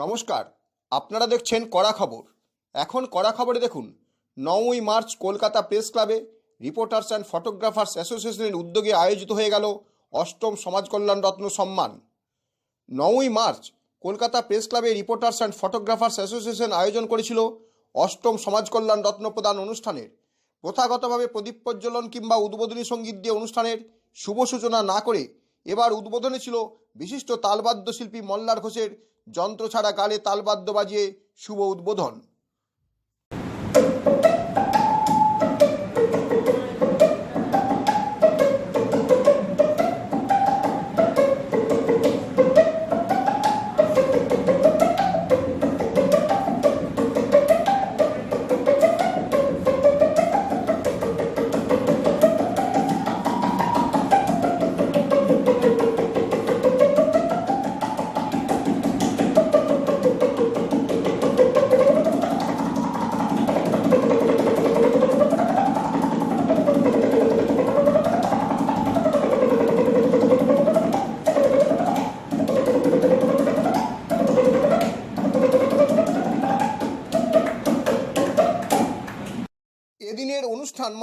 নমস্কার, আপনারা দেখছেন কড়া খবর। এখন কড়া খবরে দেখুন নয়ই মার্চ কলকাতা প্রেস ক্লাবে রিপোর্টার্স অ্যান্ড ফটোগ্রাফার্স অ্যাসোসিয়েশনের উদ্যোগে আয়োজিত হয়ে গেল অষ্টম সমাজ কল্যাণ রত্ন সম্মান। নয়ই মার্চ কলকাতা প্রেস ক্লাবে রিপোর্টার্স অ্যান্ড ফটোগ্রাফার্স অ্যাসোসিয়েশন আয়োজন করেছিল অষ্টম সমাজ কল্যাণ রত্ন প্রদান অনুষ্ঠানের। প্রথাগতভাবে প্রদীপ প্রজ্বলন কিংবা উদ্বোধনী সংগীত দিয়ে অনুষ্ঠানের শুভ সূচনা না করে এবার উদ্বোধনে ছিল বিশিষ্ট তালবাদ্য শিল্পী মল্লার ঘোষের যন্ত্র ছাড়া কালে তালবাদ্য বাজিয়ে শুভ উদ্বোধন।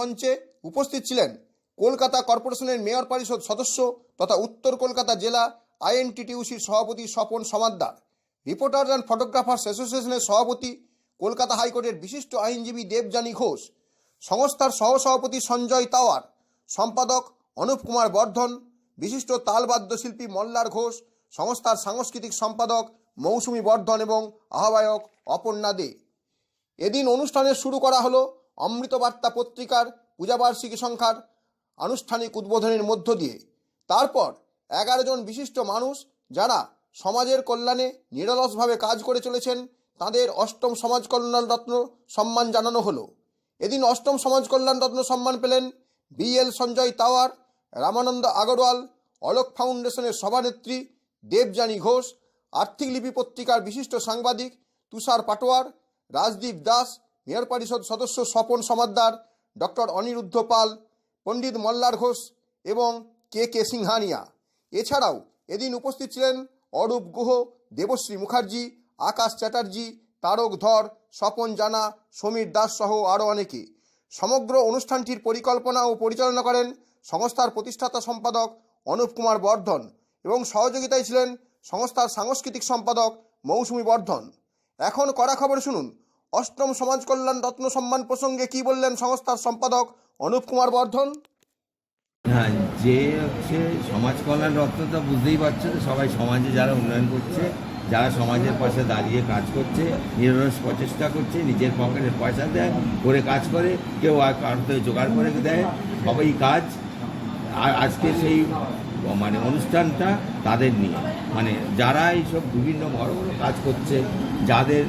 মঞ্চে উপস্থিত ছিলেন কলকাতা কর্পোরেশনের মেয়র পরিষদ সদস্য তথা উত্তর কলকাতা জেলা আইএনটিটিউসির সভাপতি Swapan Samaddar reporters and photographers অ্যাসোসিয়েশনের সভাপতি কলকাতা হাইকোর্টের বিশিষ্ট আইনজীবী দেবযানী ঘোষ, সংস্থার সহসভাপতি সঞ্জয় তাওয়ার, সম্পাদক অনুপ কুমার বর্ধন, বিশিষ্ট তালবাদ্য শিল্পী মল্লার ঘোষ, সংস্থার সাংস্কৃতিক সম্পাদক মৌসুমী বর্ধন এবং আহ্বায়ক অপর্ণা দে। এদিন অনুষ্ঠানের শুরু করা হলো অমৃতবার্তা পত্রিকার, পূজাবার্ষিকী সংখ্যার আনুষ্ঠানিক উদ্বোধনের মধ্য দিয়ে। তারপর এগারো জন বিশিষ্ট মানুষ যারা সমাজের কল্যাণে নিরলসভাবে কাজ করে চলেছেন, তাদের অষ্টম সমাজ কল্যাণ রত্ন সম্মান জানানো হলো। এদিন অষ্টম সমাজ কল্যাণ রত্ন সম্মান পেলেন বিএল সঞ্জয় তাওয়ার, রামানন্দ আগরওয়াল, অলোক ফাউন্ডেশনের সভানেত্রী দেবযানী ঘোষ, আর্থিক লিপি পত্রিকার বিশিষ্ট সাংবাদিক তুষার পাটোয়ার, রাজদীপ দাস মেয়র পরিষদ সদস্য স্বপন সমাদ্দার, ডক্টর অনিরুদ্ধ পাল, পণ্ডিত মল্লার ঘোষ এবং কে কে সিংহানিয়া। এছাড়াও এদিন উপস্থিত ছিলেন অরূপ গুহ, দেবশ্রী মুখার্জি, আকাশ চ্যাটার্জি, তারক ধর, স্বপন জানা, সমীর দাস সহ আরও অনেকে। সমগ্র অনুষ্ঠানটির পরিকল্পনা ও পরিচালনা করেন সংস্থার প্রতিষ্ঠাতা সম্পাদক অনুপ কুমার বর্ধন এবং সহযোগিতায় ছিলেন সংস্থার সাংস্কৃতিক সম্পাদক মৌসুমী বর্ধন। এখন কড়া খবর শুনুন। অষ্টম সমাজ কল্যাণ রত্ন সম্মান প্রসঙ্গে কি বললেন সংস্থার সম্পাদক অনুপ কুমার বর্ধন? হ্যাঁ যে হচ্ছে সমাজ কল্যাণ রত্ন তো বুঝতেই পারছ সবাই সমাজে যারা উন্নয়ন করছে, যারা সমাজের পাশে দাঁড়িয়ে কাজ করছে নিরলস প্রচেষ্টা করছে, নিজের পকেটের পয়সা দেয়, করে কাজ করে, কেউ আর কার জোগাড় করে দেয়, সবাই কাজ। আর আজকে সেই মানে অনুষ্ঠানটা তাদের নিয়ে মানে যারা এইসব বিভিন্ন বড় বড় কাজ করছে, যাদের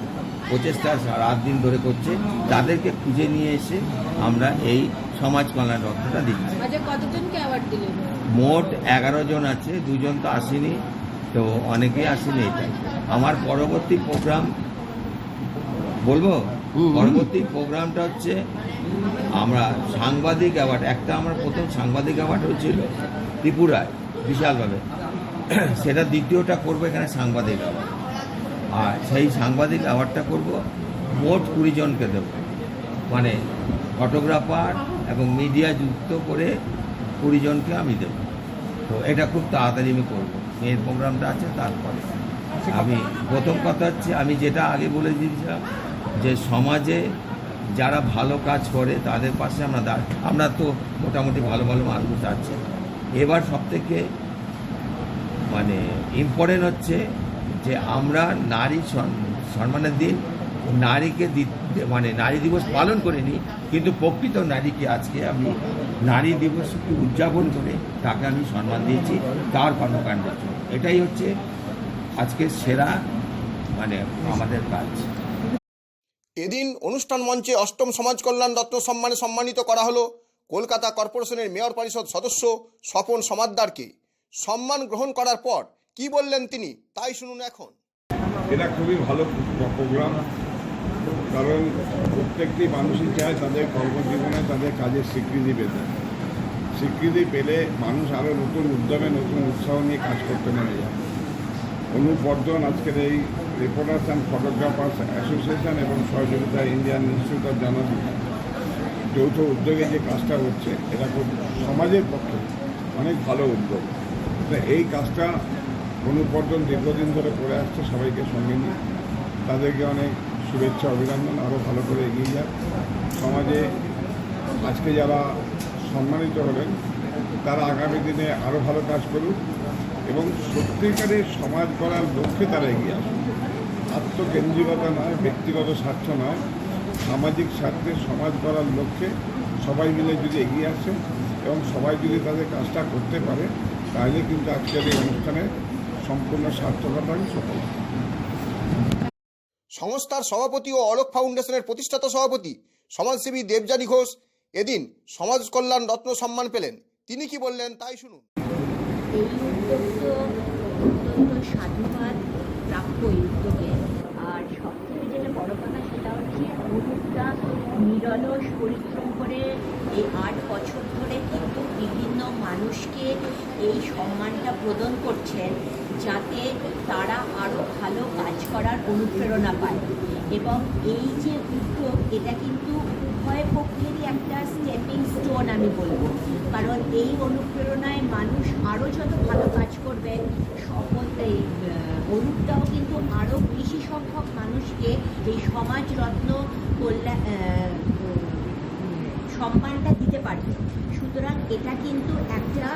প্রচেষ্টা রাত দিন ধরে করছে। তাদেরকে খুঁজে নিয়ে এসে আমরা এই সমাজ কল্যাণ রত্নটা দিচ্ছি। আচ্ছা কতজনকে অ্যাওয়ার্ড দিলেন? মোট এগারো জন আছে দুজন তো আসেনি তো অনেকেই আসেনি এটাই আমার পরবর্তী প্রোগ্রাম বলব? পরবর্তী প্রোগ্রামটা হচ্ছে আমরা সাংবাদিক অ্যাওয়ার্ড একটা আমার প্রথম সাংবাদিক অ্যাওয়ার্ড হয়েছিল ত্রিপুরায় বিশালভাবে। সেটা দ্বিতীয়টা করব এখানে সাংবাদিক অ্যাওয়ার্ড আর সেই সাংবাদিক অ্যাওয়ার্ডটা করব, মোট কুড়ি জনকে দেবো। মানে ফটোগ্রাফার এবং মিডিয়া যুক্ত করে কুড়ি জনকে আমি দেব। তো এটা খুব তাড়াতাড়ি আমি করব। মেয়ের প্রোগ্রামটা আছে, তারপরে। আমি প্রথম কথা হচ্ছে, আমি যেটা আগে বলে দিয়েছিলাম যে সমাজে যারা ভালো কাজ করে, তাদের পাশে আমরা দাঁড়, আমরা তো মোটামুটি ভালো ভালো মানুষ আছে। এবার সবথেকে মানে ইম্পর্টেন্ট হচ্ছে যে আমরা নারী সম্মানের দিন নারীকে মানে নারী দিবস পালন করিনি, কিন্তু প্রকৃত নারীকে আজকে আমি নারী দিবসকে উদযাপন করে তাকে আমি সম্মান দিয়েছি তার কর্মকাণ্ডের জন্য। এটাই হচ্ছে আজকে সেরা মানে আমাদের কাজ। এদিন অনুষ্ঠান মঞ্চে অষ্টম সমাজ কল্যাণ রত্ন সম্মানে সম্মানিত করা হলো কলকাতা কর্পোরেশনের মেয়র পরিষদ সদস্য স্বপন সমাদ্দারকে। সম্মান গ্রহণ করার পর কি বললেন তিনি? তাই শুনুন এখন। এটা খুবই ভালো প্রোগ্রাম, কারণ প্রত্যেকটি মানুষই চায় তাদের কর্মজীবনে তাদের কাজের স্বীকৃতি পেতে। স্বীকৃতি পেলে মানুষ আরও নতুন উদ্যমে, নতুন উৎসাহ নিয়ে কাজ করতে নেমে যায়। অনুবর্ধন আজকের এই রিপোর্টার্স অ্যান্ড ফটোগ্রাফার্স অ্যাসোসিয়েশন এবং সহযোগিতা ইন্ডিয়ান ইনস্টিটিউট অফ জার্নালিজম যৌথ উদ্যোগে যে কাজটা হচ্ছে, এটা খুব সমাজের পক্ষে অনেক ভালো উদ্যোগ। এই কাজটা অনুপর্জন দীর্ঘদিন ধরে করে আসছে, সবাইকে সঙ্গে নিয়ে। তাদেরকে অনেক শুভেচ্ছা, অভিনন্দন আরও ভালো করে এগিয়ে যাক। সমাজে আজকে যারা সম্মানিত হলেন তারা আগামী দিনে আরও ভালো কাজ করুক এবং সত্যিকারের সমাজ করার লক্ষ্যে তারা এগিয়ে আসুন আত্মকেন্দ্রিকতা নয়, ব্যক্তিগত স্বার্থ নয়, সামাজিক স্বার্থে সমাজ করার লক্ষ্যে সবাই মিলে যদি এগিয়ে আসে এবং সবাই যদি তাদের কাজটা করতে পারে, তাহলে কিন্তু আজকের এই অনুষ্ঠানে সম্পূর্ণ সার্থকতা সফল সংস্থার সভাপতি ও অলোক ফাউন্ডেশনের প্রতিষ্ঠাতা সভাপতি সমাজসেবী দেবযানী ঘোষ এদিন সমাজ কল্যাণ রত্ন সম্মান পেলেন। তিনি কি বললেন তাই শুনুন। এই উদ্যোগ তো অত্যন্ত সাধুবাদ প্রাপ্য এই উদ্যোগে। আর সব থেকে যেটা বড় কথা সেটা হচ্ছে অনুপটা নিরলস পরিশ্রম করে এই আট বছর ধরে কিন্তু বিভিন্ন মানুষকে এই সম্মানটা প্রদান করছেন। যাতে তারা আরও ভালো কাজ করার অনুপ্রেরণা পায়। এবং এই যে উদ্যোগ এটা কিন্তু উভয় পক্ষেরই একটা স্টেপিং স্টোন আমি বলব। কারণ এই অনুপ্রেরণায় মানুষ আরও যত ভালো কাজ করবে এই অনুপটাও কিন্তু আরও বেশি সংখ্যক মানুষকে এই সমাজরত্ন কল্যাণ আহ, সম্মানটা দিতে পারবে। সুতরাং এটা কিন্তু একটা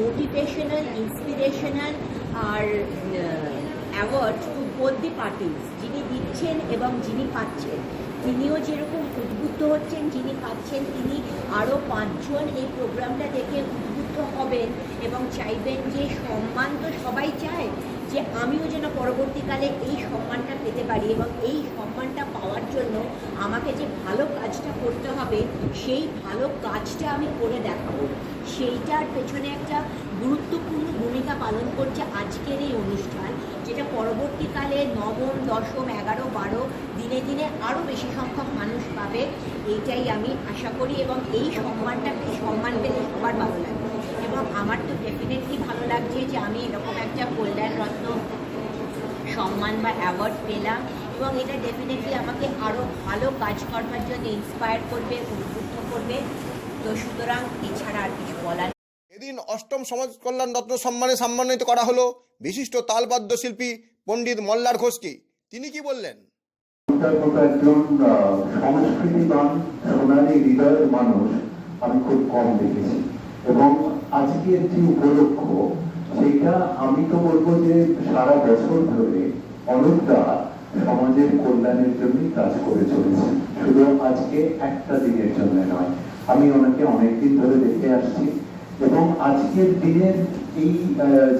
motivational inspirational R award to both the parties যিনি দিচ্ছেন এবং যিনি পাচ্ছেন। তিনিও যেরকম উদ্বুদ্ধ হচ্ছেন, যিনি পাচ্ছেন, তিনি আরও পাঁচজন এই প্রোগ্রামটা দেখে উদ্বুদ্ধ হবেন এবং চাইবেন যে সম্মান তো সবাই চায়, যে আমিও যেন পরবর্তীকালে এই সম্মানটা পেতে পারি এবং এই সম্মানটা পাওয়ার জন্য আমাকে যে ভালো কাজটা করতে হবে, সেই ভালো কাজটা আমি করে দেখাবো। সেইটার পেছনে একটা গুরুত্বপূর্ণ ভূমিকা পালন করছে আজকের এই অনুষ্ঠান, যেটা পরবর্তীকালে নবম, দশম, এগারো, বারো দিনে দিনে আরও বেশি সংখ্যক মানুষ পাবে। এইটাই আমি আশা করি এবং এই সম্মানটা সম্মান পেলে সবার ভালো লাগবে এবং আমার তো ডেফিনেটলি ভালো লাগছে যে আমি এরকম একটা কল্যাণ রত্ন সম্মান বা অ্যাওয়ার্ড পেলাম এবং এটা ডেফিনেটলি আমাকে আরও ভালো কাজ করবার জন্য ইন্সপায়ার করবে, উদ্বুদ্ধ করবে। তো সুতরাং এছাড়া আর কিছু বলার এদিন অষ্টম সমাজ কল্যাণ রত্ন সম্মানে সম্মানিত করা হলো বিশিষ্ট তালবাদ্য শিল্পী পণ্ডিত মল্লার ঘোষকে। তিনি কি বললেন? সংস্কৃতিবান সোনালী হৃদয়ের মানুষ আমি খুব কম দেখেছি। এবং আজকের যে উপলক্ষ সেটা আমি তো বলব যে সারা বছর ধরে অনুপদা সমাজের কল্যাণের জন্যই কাজ করে চলেছে। শুধু আজকে একটা দিনের জন্য নয়, আমি ওনাকে অনেকদিন ধরে দেখে আসছি। এবং আজকের দিনের এই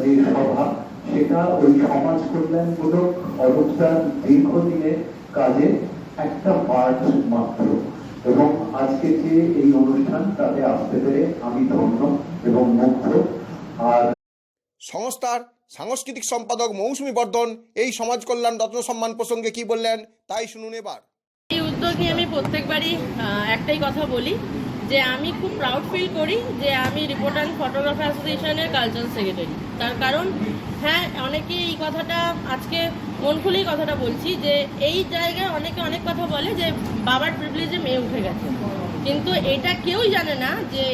যে সভা সেটা ওই সমাজ কল্যাণমূলক অনুদান দীর্ঘদিনের কাজে একটা পার্ট মাত্র। এবং আজকে যে এই অনুষ্ঠান তাতে আসতে পেরে আমি ধন্য এবং মুগ্ধ। আর সংস্থার সাংস্কৃতিক সম্পাদক মৌসুমী বর্ধন এই সমাজ কল্যাণ রত্ন সম্মান প্রসঙ্গে কি বললেন তাই শুনুন এবার। এই উদ্যোগ নিয়ে আমি প্রত্যেকবারই আহ, একটাই কথা বলি। যে আমি খুব প্রাউড ফিল করি যে আমি রিপোর্টার অ্যান্ড ফটোগ্রাফার অ্যাসোসিয়েশনের কালচারাল সেক্রেটারি তার কারণ হ্যাঁ অনেকে এই কথাটা আজকে মন খুলেই কথাটা বলছি যে এই জায়গায় অনেকে অনেক কথা বলে যে বাবার প্রিভিলেজে মেয়ে উঠে গেছে। কিন্তু এটা কেউই জানে না যে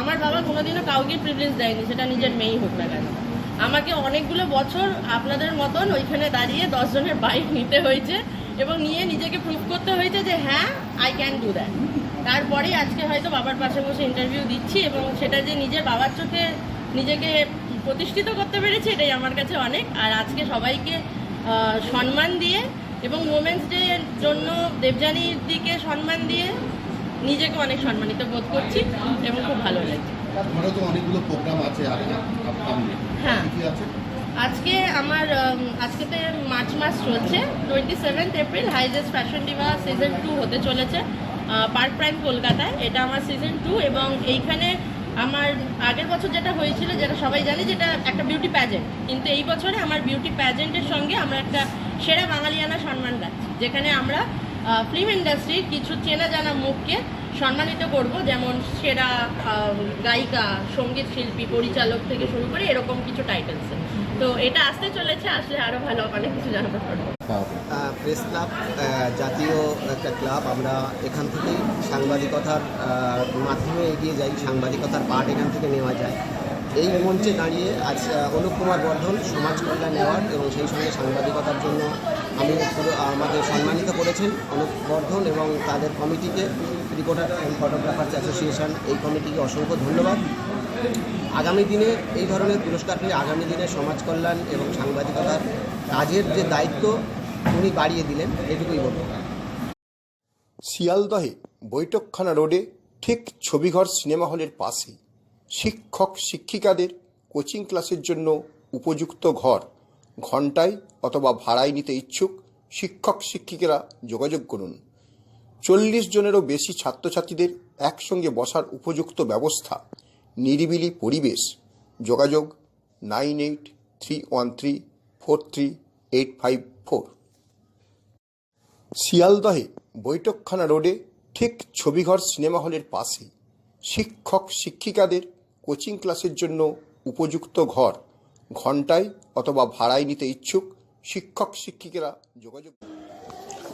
আমার বাবা কোনোদিনও কাউকে প্রিভিলেজ দেয়নি, সেটা নিজের মেয়েই হোক না কেন। আমাকে অনেকগুলো বছর আপনাদের মতন ওইখানে দাঁড়িয়ে দশজনের বাইক নিতে হয়েছে এবং নিয়ে নিজেকে প্রুভ করতে হয়েছে যে হ্যাঁ আই ক্যান ডু দ্যাট তারপরে আজকে হয়তো বাবার পাশে বসে ইন্টারভিউ দিচ্ছি এবং সেটা যে নিজের বাবার চোখে নিজেকে প্রতিষ্ঠিত করতে পেরেছি এটাই আমার কাছে অনেক। আর আজকে সবাইকে সম্মান দিয়ে এবং ওমেন্স ডে জন্য দেবযানীর দিকে সম্মান দিয়ে নিজেকে অনেক সম্মানিত বোধ করছি এবং খুব ভালো লাগছে। অনেকগুলো প্রোগ্রাম আছে হ্যাঁ। আজকে আমার আজকে তো মার্চ মাস চলছে twenty seventh April highest fashion diva season two হতে চলেছে। পার্ক প্রাইম কলকাতায়। এটা আমার সিজন টু এবং এইখানে আমার আগের বছর যেটা হয়েছিল, যেটা সবাই জানে, যেটা একটা বিউটি প্যাজেন্ট কিন্তু এই বছরে আমার বিউটি প্যাজেন্টের সঙ্গে আমরা একটা সেরা বাঙালিয়ানা সম্মান রাখছি যেখানে আমরা ফিল্ম ইন্ডাস্ট্রির কিছু চেনা জানা মুখকে সম্মানিত করব, যেমন সেরা গায়িকা, সংগীত শিল্পী, পরিচালক থেকে শুরু করে এরকম কিছু টাইটেলস তো এটা আসতে চলেছে, আসলে আরও ভালো অনেক কিছু জানাতে পারব। প্রেস ক্লাব জাতীয় একটা ক্লাব আমরা এখান থেকেই সাংবাদিকতার মাধ্যমে এগিয়ে যাই, সাংবাদিকতার পাঠ এখান থেকে নেওয়া যায়। এই মঞ্চে দাঁড়িয়ে আজ অনুপ কুমার বর্ধন সমাজ কল্যাণ অ্যাওয়ার্ড এবং সেই সঙ্গে সাংবাদিকতার জন্য আমি আমাদের সম্মানিত করেছেন অনুপ বর্ধন এবং তাদের কমিটিকে রিপোর্টার অ্যান্ড ফটোগ্রাফার্স অ্যাসোসিয়েশন এই কমিটিকে অসংখ্য ধন্যবাদ। আগামী দিনে এই ধরনের পুরস্কার পেলে আগামী দিনে সমাজ কল্যাণ এবং সাংবাদিকতার কাজের যে দায়িত্ব, উনি বাড়িয়ে দিলেন, এটুকুই বলব। শিয়ালদহে বৈঠকখানা রোডে ঠিক ছবিঘর সিনেমা হলের পাশেই শিক্ষক, শিক্ষিকাদের কোচিং ক্লাসের জন্য উপযুক্ত ঘর ঘন্টায় অথবা ভাড়ায় নিতে ইচ্ছুক শিক্ষক, শিক্ষিকারা যোগাযোগ করুন। চল্লিশ জনেরও বেশি ছাত্রছাত্রীদের একসঙ্গে বসার উপযুক্ত ব্যবস্থা, নিরিবিলি পরিবেশ। যোগাযোগ nine eight three one three four three eight five four. শিয়ালদহে বৈঠকখানা রোডে ঠিক ছবিঘর সিনেমা হলের পাশেই শিক্ষক শিক্ষিকাদের কোচিং ক্লাসের জন্য উপযুক্ত ঘর। ঘন্টায় অথবা ভাড়ায় নিতে ইচ্ছুক শিক্ষক শিক্ষিকারা যোগাযোগ